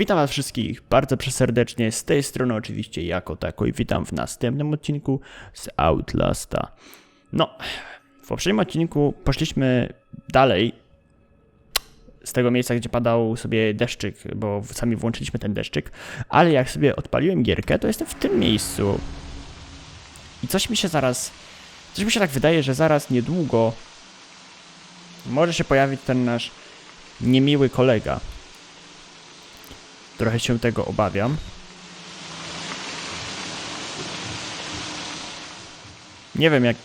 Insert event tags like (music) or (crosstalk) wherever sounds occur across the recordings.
Witam was wszystkich bardzo przeserdecznie, z tej strony oczywiście jako tako i witam w następnym odcinku z Outlasta. No, w poprzednim odcinku poszliśmy dalej z tego miejsca, gdzie padał sobie deszczyk, bo sami włączyliśmy ten deszczyk, ale jak sobie odpaliłem gierkę, to jestem w tym miejscu. I coś mi się zaraz, coś mi się tak wydaje, że zaraz niedługo może się pojawić ten nasz niemiły kolega. Trochę się tego obawiam. Nie wiem jak...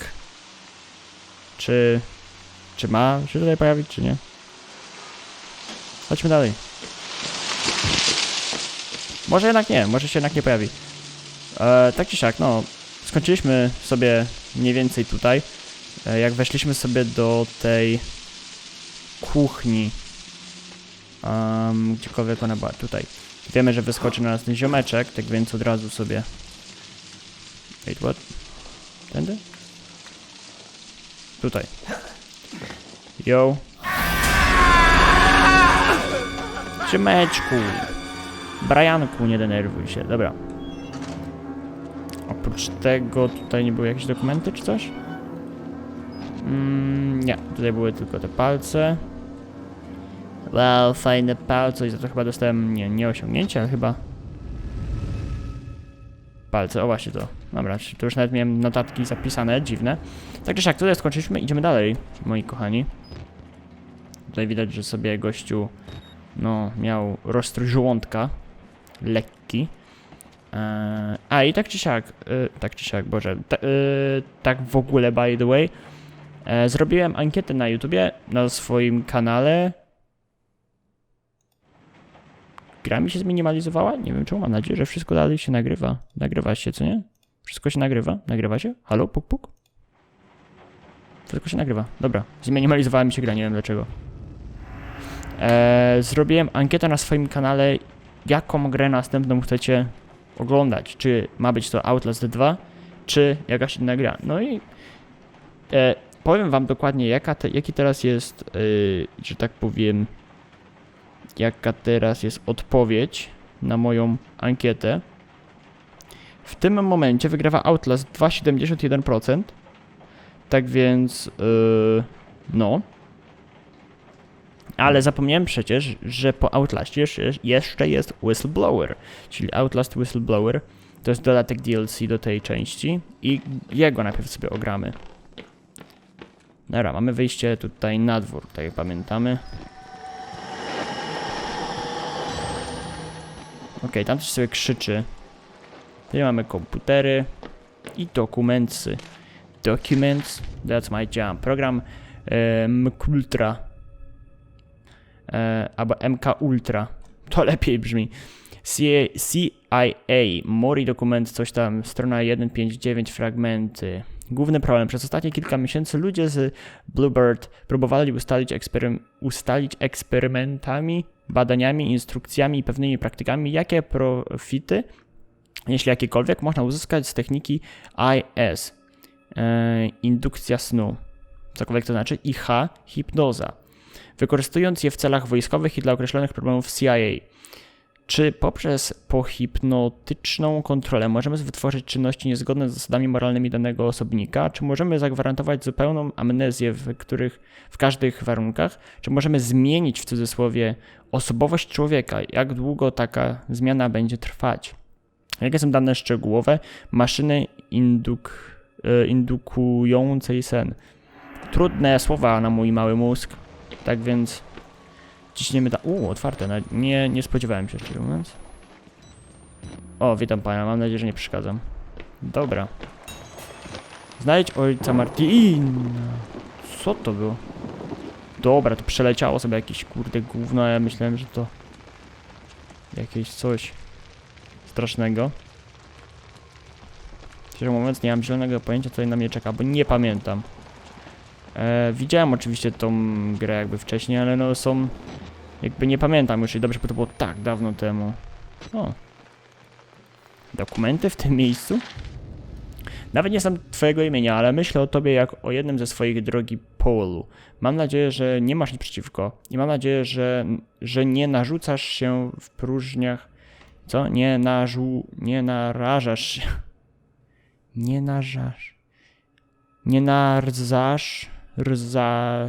Czy... Czy ma się tutaj pojawić, czy nie? Chodźmy dalej. Może jednak nie, może się jednak nie pojawi. E, tak czy siak, no, skończyliśmy sobie mniej więcej tutaj. E, jak weszliśmy sobie do tej kuchni, um, gdziekolwiek ona była, tutaj. Wiemy, że wyskoczy na nas ten ziomeczek, tak więc od razu sobie... Wait, what? Tędy? Tutaj. Yo. Ziomeczku. Brianku, nie denerwuj się. Dobra. Oprócz tego tutaj nie były jakieś dokumenty czy coś? Mm, nie, tutaj były tylko te palce. Wow, fajne palce i za to chyba dostałem, nie, nie osiągnięcie, ale chyba palce, o właśnie to. Dobra, to już nawet miałem notatki zapisane, dziwne. Tak czy siak, tutaj skończyliśmy, idziemy dalej, moi kochani. Tutaj widać, że sobie gościu, no, miał rozstrój żołądka, lekki. Eee, a i tak czy siak, y, tak czy siak, boże, ta, y, tak w ogóle by the way, e, zrobiłem ankietę na YouTubie, na swoim kanale, gra mi się zminimalizowała? Nie wiem czemu, mam nadzieję, że wszystko dalej się nagrywa. Nagrywa się, co nie? Wszystko się nagrywa? Nagrywa się? Halo? Puk, puk? Wszystko się nagrywa. Dobra. Zminimalizowała mi się gra, nie wiem dlaczego. Eee, zrobiłem ankietę na swoim kanale, jaką grę następną chcecie oglądać. Czy ma być to Outlast 2, czy jakaś inna gra. No i e, powiem wam dokładnie, jaka te, jaki teraz jest, e, że tak powiem, jaka teraz jest odpowiedź na moją ankietę. W tym momencie wygrywa Outlast 2,71%. Tak więc, yy, no. Ale zapomniałem przecież, że po Outlastie jeszcze, jest Whistleblower, czyli Outlast Whistleblower. To jest dodatek DLC do tej części i jego najpierw sobie ogramy. Dobra, mamy wyjście tutaj na dwór, tak jak pamiętamy. Okej, tam coś sobie krzyczy. Tutaj mamy komputery i dokumenty. Documents, that's my jam. Program MKUltra e, albo MK Ultra. (laughs) To lepiej brzmi. CIA, CIA, Mori dokument, coś tam, strona 159, fragmenty. Główny problem. Przez ostatnie kilka miesięcy ludzie z Bluebird próbowali ustalić, eksperym, ustalić eksperymentami, badaniami, instrukcjami i pewnymi praktykami, jakie profity, jeśli jakiekolwiek, można uzyskać z techniki IS, e, indukcja snu, cokolwiek to znaczy, i H, hipnoza, wykorzystując je w celach wojskowych i dla określonych problemów CIA. Czy poprzez pohipnotyczną kontrolę możemy wytworzyć czynności niezgodne z zasadami moralnymi danego osobnika? Czy możemy zagwarantować zupełną amnezję w, których, w każdych warunkach? Czy możemy zmienić w cudzysłowie osobowość człowieka? Jak długo taka zmiana będzie trwać? Jakie są dane szczegółowe maszyny induk, e, indukującej sen? Trudne słowa na mój mały mózg. Tak więc Ciśniemy ta... Uuu, otwarte. Nie, nie spodziewałem się, szczerze mówiąc. O, witam pana. Mam nadzieję, że nie przeszkadzam. Dobra. Znajdź ojca Martina. Co to było? Dobra, to przeleciało sobie jakieś kurde gówno, a ja myślałem, że to... Jakieś coś... Strasznego. Szczerze mówiąc, nie mam zielonego pojęcia, co na mnie czeka, bo nie pamiętam. E, widziałem oczywiście tą grę jakby wcześniej, ale no są jakby nie pamiętam już i dobrze, bo to było tak dawno temu. O. Dokumenty w tym miejscu? Nawet nie znam twojego imienia, ale myślę o tobie jak o jednym ze swoich drogi Paulu. Mam nadzieję, że nie masz nic przeciwko i mam nadzieję, że, że nie narzucasz się w próżniach. Co? Nie narzu... nie narażasz się. Nie narzasz. Nie narzasz. Rza...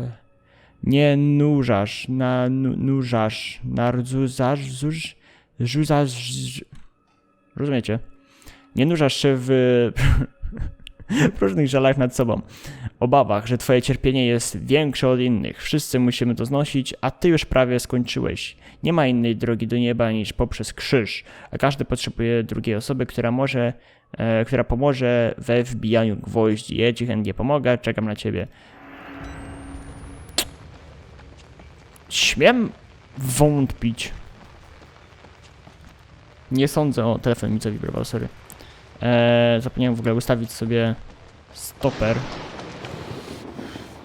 Nie nurzasz. Na... nu- nurzasz. Nardzuzasz. Zuż... Rzuzasz... Rozumiecie? Nie nurzasz się w (laughs) w różnych żalach nad sobą, obawach, że twoje cierpienie jest większe od innych. Wszyscy musimy to znosić, a ty już prawie skończyłeś. Nie ma innej drogi do nieba niż poprzez krzyż, a każdy potrzebuje drugiej osoby, która może, e, która pomoże we wbijaniu gwoździ. Ja ci chętnie pomogę, czekam na ciebie. Śmiem wątpić. Nie sądzę, o telefon mi zawibrował, sorry. Eee, zapomniałem w ogóle ustawić sobie stoper.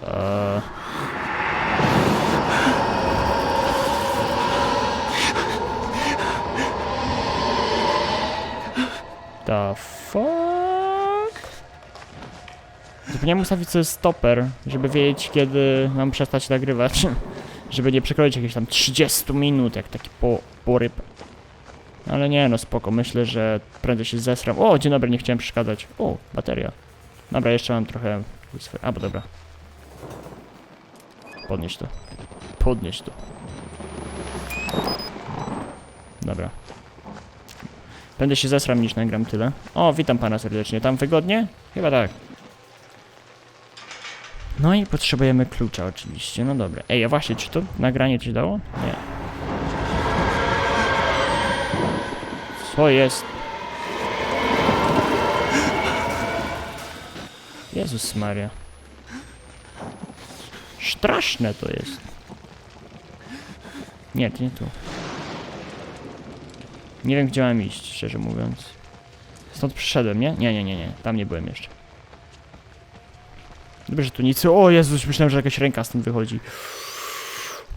Eee. The fuck? Zapomniałem ustawić sobie stoper, żeby wiedzieć kiedy mam przestać nagrywać. (laughs) żeby nie przekroczyć jakieś tam 30 minut, jak taki po, poryb. Ale nie, no spoko, myślę, że prędzej się zesram. O, dzień dobry, nie chciałem przeszkadzać. O, bateria. Dobra, jeszcze mam trochę... A, bo dobra. Podnieś to. Podnieś to. Dobra. Będę się zesram niż nagram tyle. O, witam pana serdecznie. Tam wygodnie? Chyba tak. No i potrzebujemy klucza oczywiście, no dobra. Ej, a właśnie, czy to nagranie coś dało? Nie. Co jest? Jezus Maria. Straszne to jest. Nie, to nie tu. Nie wiem, gdzie mam iść, szczerze mówiąc. Stąd przyszedłem, nie? Nie, nie, nie, nie. Tam nie byłem jeszcze. Dobrze, że tu nic... O Jezus, myślałem, że jakaś ręka stąd wychodzi.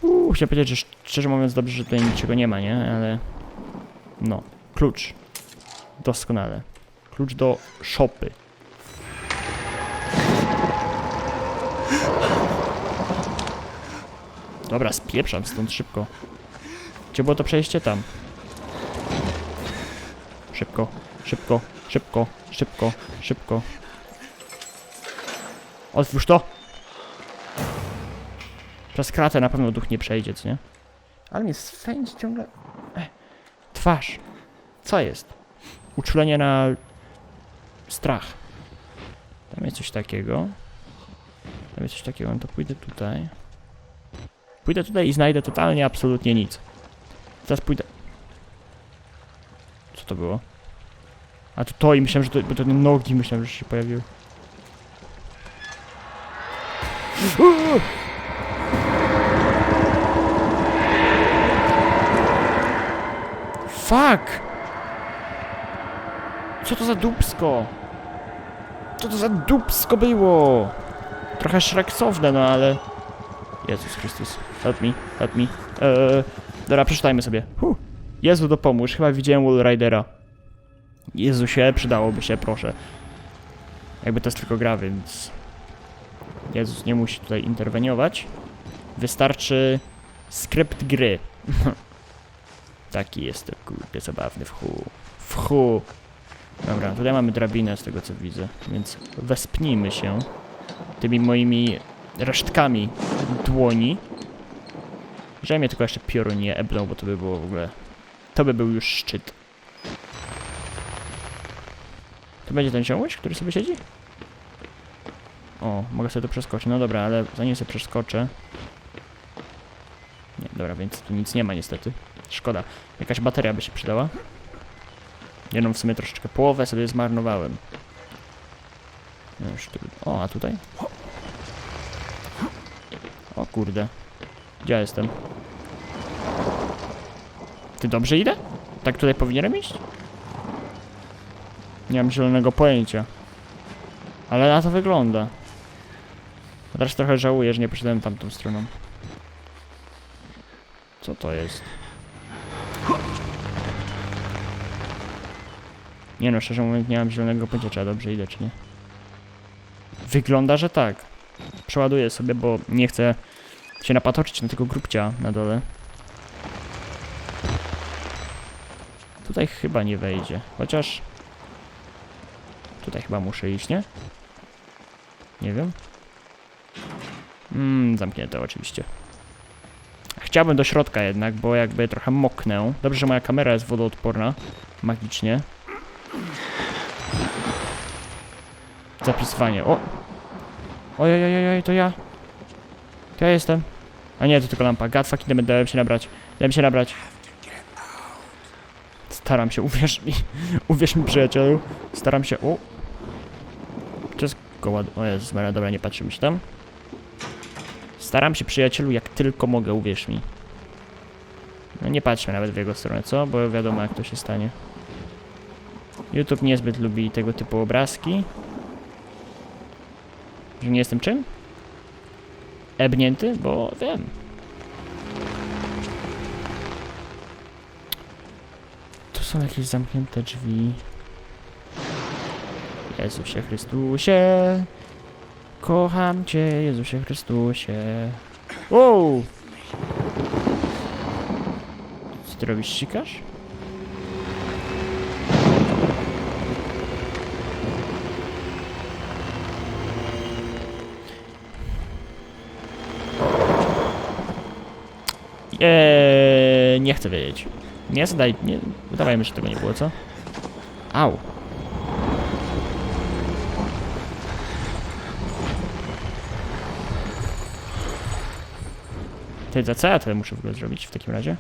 Uuu, chciałem powiedzieć, że szczerze mówiąc dobrze, że tutaj niczego nie ma, nie? Ale... No. Klucz. Doskonale. Klucz do szopy. Dobra, spieprzam stąd szybko. Gdzie było to przejście? Tam. Szybko, szybko, szybko, szybko, szybko. Otwórz to! Przez kratę na pewno duch nie przejdzie, co nie? Ale mnie swędzi ciągle... Ech. Twarz. Co jest? Uczulenie na strach. Tam jest coś takiego. Tam jest coś takiego, no to pójdę tutaj. Pójdę tutaj i znajdę totalnie, absolutnie nic. Teraz pójdę... Co to było? A to to i myślałem, że to, bo to nogi myślałem, że się pojawiły. Uuu! Fuck! Co to za dupsko? Co to za dupsko było? Trochę szreksowne, no ale... Jezus Chrystus, help me, help me. Eee, dobra, przeczytajmy sobie. Huh. Jezu, dopomóż, chyba widziałem Wall Ridera. Jezusie, przydałoby się, proszę. Jakby to jest tylko gra, więc... Jezus nie musi tutaj interweniować. Wystarczy skrypt gry. (laughs) Taki jest to kurde zabawny w chu. W chu. Dobra, tutaj mamy drabinę z tego co widzę, więc wespnijmy się tymi moimi resztkami dłoni. Że mnie tylko jeszcze piorun nie ebnął, bo to by było w ogóle... To by był już szczyt. To będzie ten ziomuś, który sobie siedzi? O, mogę sobie to przeskoczyć. No dobra, ale zanim sobie przeskoczę... Nie, dobra, więc tu nic nie ma niestety. Szkoda. Jakaś bateria by się przydała. Jedną w sumie troszeczkę połowę sobie zmarnowałem. No Już tu... O, a tutaj? O kurde. Gdzie ja jestem? Ty dobrze idę? Tak tutaj powinienem iść? Nie mam zielonego pojęcia. Ale na to wygląda. Teraz trochę żałuję, że nie poszedłem tamtą stroną. Co to jest? Nie no, szczerze mówiąc nie mam zielonego pojęcia, czy ja dobrze idę, czy nie. Wygląda, że tak. Przeładuję sobie, bo nie chcę się napatoczyć na tego grubcia na dole. Tutaj chyba nie wejdzie, chociaż... Tutaj chyba muszę iść, nie? Nie wiem. Mmm, zamknięte oczywiście. Chciałbym do środka jednak, bo jakby trochę moknę. Dobrze, że moja kamera jest wodoodporna. Magicznie. Zapisywanie. O! Ojej, to ja. To ja jestem. A nie, to tylko lampa. God fucking damn, dałem się nabrać. Dałem się nabrać. Staram się, (laughs) uwierz mi. uwierz mi, przyjacielu. Staram się. O! To jest koła. O Jezus Maria, dobra, nie patrzymy się tam. Staram się, przyjacielu, jak tylko mogę, uwierz mi. No nie patrzmy nawet w jego stronę, co? Bo wiadomo, jak to się stanie. YouTube niezbyt lubi tego typu obrazki. Że nie jestem czym? Ebnięty? Bo wiem. Tu są jakieś zamknięte drzwi. Jezusie Chrystusie. Kocham Cię, Jezusie Chrystusie. Wow! Co ty robisz, sikasz? Eee, nie chcę wiedzieć. Nie zadaj, nie, udawajmy, że tego nie było, co? Au. Ty, co ja tyle muszę w ogóle zrobić w takim razie?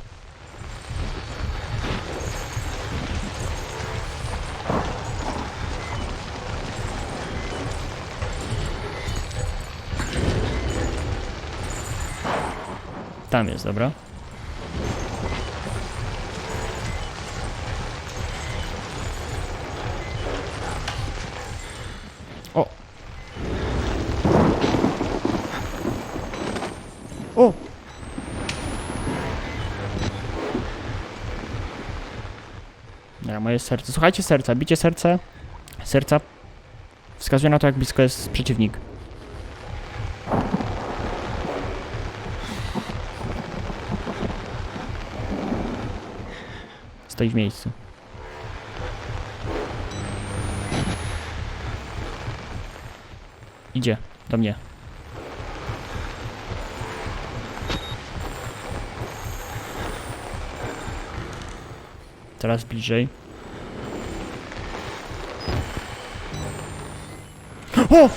Tam jest, dobra. Ja, moje serce. Słuchajcie serca, bicie serca. Serca wskazuje na to, jak blisko jest przeciwnik. Stoi w miejscu. Idzie do mnie. Teraz bliżej. O!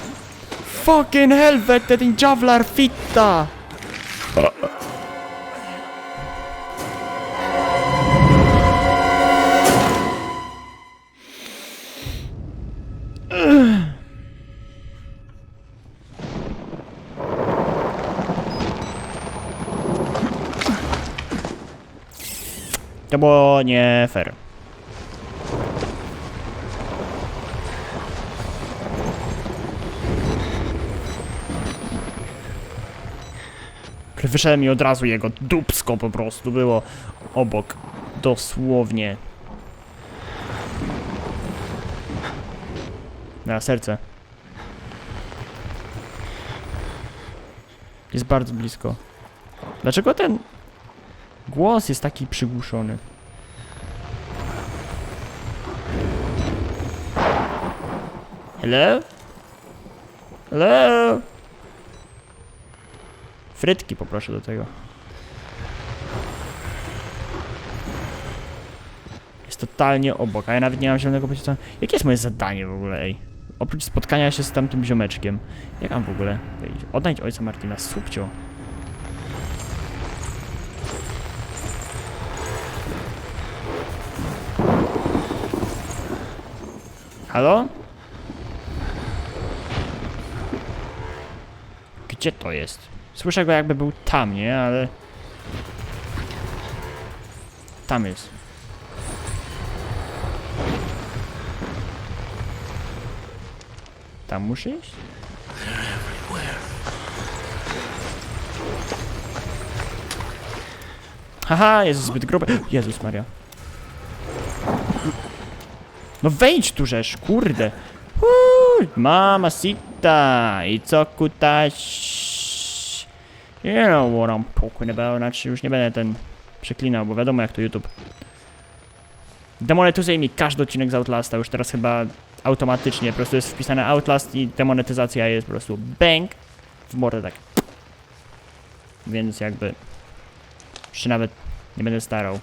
Fucking helvete, ten Javlar fitta! To było nie fair. Wyszedłem i od razu jego dupsko po prostu było obok. Dosłownie. Na serce. Jest bardzo blisko. Dlaczego ten Głos jest taki przygłuszony. Hello? Hello? Frytki poproszę do tego. Jest totalnie obok, a ja nawet nie mam zielonego pojęcia. Jakie jest moje zadanie w ogóle, ej? Oprócz spotkania się z tamtym ziomeczkiem. Jak mam w ogóle? Odnajdź ojca Martina, subcio. Halo? Gdzie to jest? Słyszę go jakby był tam, nie? Ale... Tam jest. Tam muszę iść? Haha, jest zbyt gruby. Jezus Maria. No wejdź tu żeż, kurde. Uuu, mama si... kuta. I co kuta? You know what I'm talking about. Znaczy już nie będę ten przeklinał, bo wiadomo jak to YouTube. Demonetyzuje mi każdy odcinek z Outlasta, już teraz chyba automatycznie, po prostu jest wpisane Outlast i demonetyzacja jest po prostu bang w mordę tak. Więc jakby się nawet nie będę starał.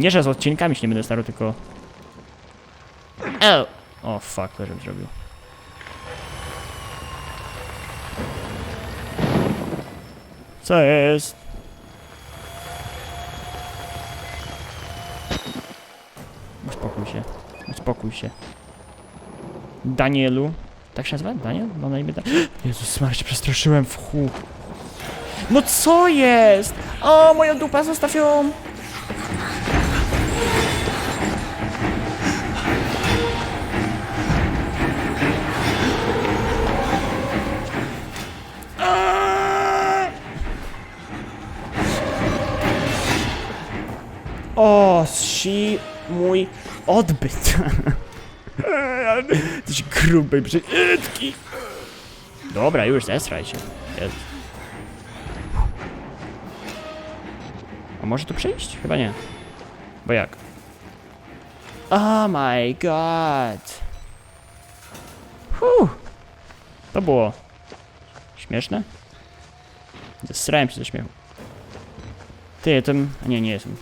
Nie, że z odcinkami się nie będę starał, tylko... O! O, fuck, to żebym zrobił. Co jest? Uspokój się. Uspokój się. Danielu. Tak się nazywa? Daniel? Mam na imię da- (gasps) Jezus Maria, się przestraszyłem w chu. No co jest? O, moja dupa, zostaw ją! Odbyt. (laughs) Jesteś gruby, brzydki. Dobra, już zesraj się. Jezu. A może tu przejść? Chyba nie. Bo jak? Oh my god. Huh. To było śmieszne? Zesrałem się ze śmiechu. Ty, a Nie, nie jestem.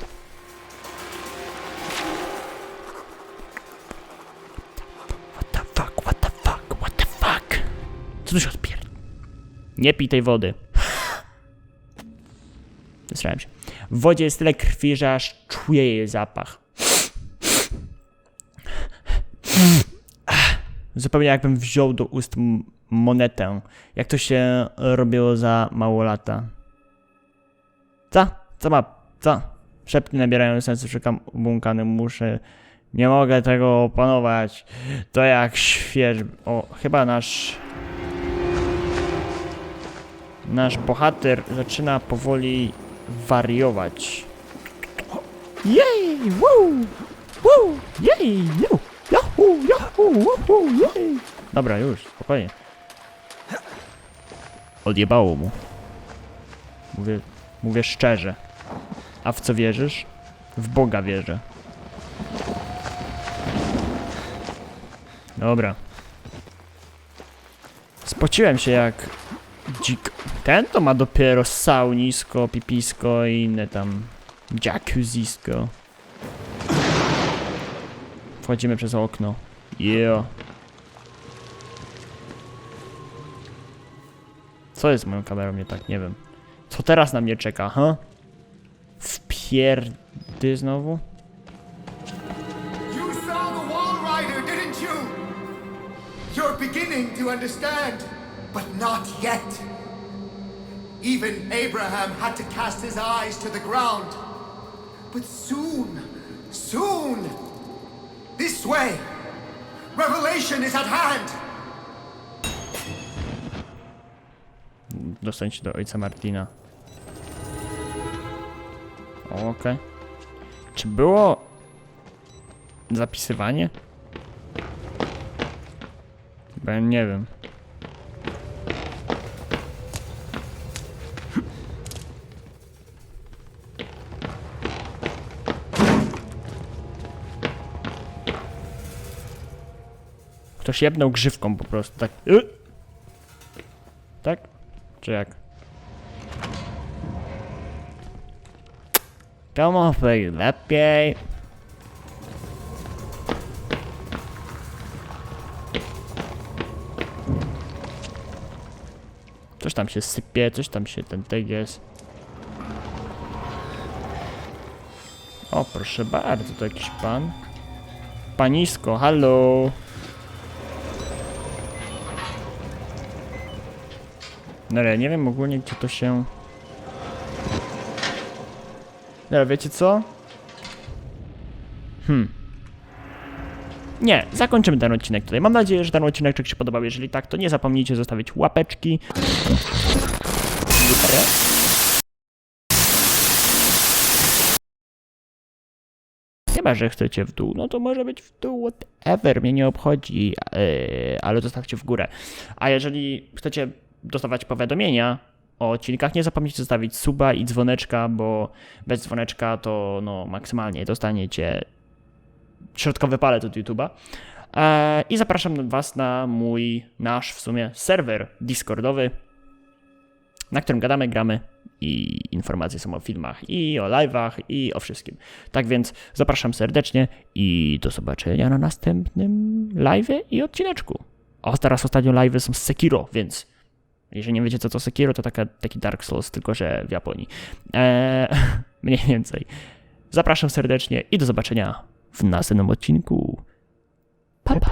Co tu się odpier... Nie pij tej wody. Zesrałem się. W wodzie jest tyle krwi, że aż czuję jej zapach. Zupełnie jakbym wziął do ust monetę. Jak to się robiło za mało lata. Co? Co ma? Co? Szepty nabierają sensu, szukam obłąkany, muszę... Nie mogę tego opanować. To jak śwież... O, chyba nasz... Nasz bohater zaczyna powoli wariować. Jej! Woo! Woo! Jej! Ju! Yahoo! Yahoo! Woohoo! Jej! Dobra, już, spokojnie. Odjebało mu. Mówię, mówię szczerze. A w co wierzysz? W Boga wierzę. Dobra. Spociłem się jak dzik. Ten to ma dopiero saunisko, pipisko i inne tam jacuzzisko. Wchodzimy przez okno. Yeah. Co jest z moją kamerą nie tak? Nie wiem. Co teraz na mnie czeka, ha? Wpierdy znowu? You're beginning to understand, but not yet. Even Abraham had to cast his eyes to the ground. But soon, soon, this way, revelation is at hand. Dostań się do ojca Martina. Okej. Czy było zapisywanie? Bo ja nie wiem. Ktoś jebnął grzywką po prostu, tak. Y! Tak? Czy jak? To może lepiej. Coś tam się sypie, coś tam się ten tej jest. O, proszę bardzo, to jakiś pan. Panisko, halo. No ale nie wiem ogólnie gdzie to się... Dobra, wiecie co? Hmm. Nie, zakończymy ten odcinek tutaj. Mam nadzieję, że ten odcinek się podobał. Jeżeli tak, to nie zapomnijcie zostawić łapeczki. Chyba, że chcecie w dół, no to może być w dół, whatever, mnie nie obchodzi, yy, ale zostawcie w górę. A jeżeli chcecie dostawać powiadomienia o odcinkach, nie zapomnijcie zostawić suba i dzwoneczka, bo bez dzwoneczka to no maksymalnie dostaniecie środkowy palec od YouTube'a. E, I zapraszam Was na mój, nasz w sumie serwer Discordowy, na którym gadamy, gramy i informacje są o filmach i o live'ach i o wszystkim. Tak więc zapraszam serdecznie i do zobaczenia na następnym live'ie i odcineczku. O, teraz ostatnio live'y są z Sekiro, więc jeżeli nie wiecie co to Sekiro, to taka, taki Dark Souls, tylko że w Japonii. Eee, (laughs) mniej więcej. Zapraszam serdecznie i do zobaczenia w następnym odcinku. Pa, pa.